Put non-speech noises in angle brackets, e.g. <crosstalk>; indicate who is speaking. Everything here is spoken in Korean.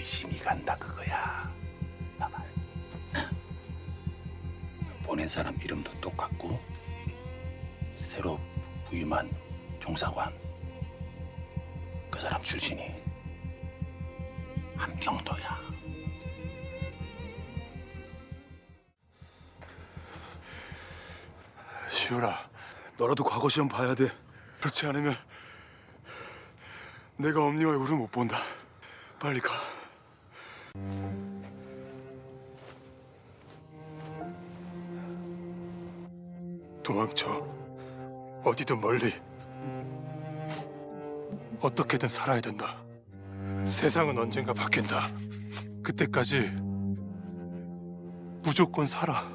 Speaker 1: 의심이 간다 그거야. 봐봐. <laughs> 보낸 사람 이름도 똑같고 새로 부임한 종사관 그 사람 출신이 함경도야.
Speaker 2: 시우라, 너라도 과거 시험 봐야 돼. 그렇지 않으면 내가 엄니 얼굴을 못 본다. 빨리 가. 도망쳐. 어디든 멀리. 어떻게든 살아야 된다. 세상은 언젠가 바뀐다. 그때까지 무조건 살아.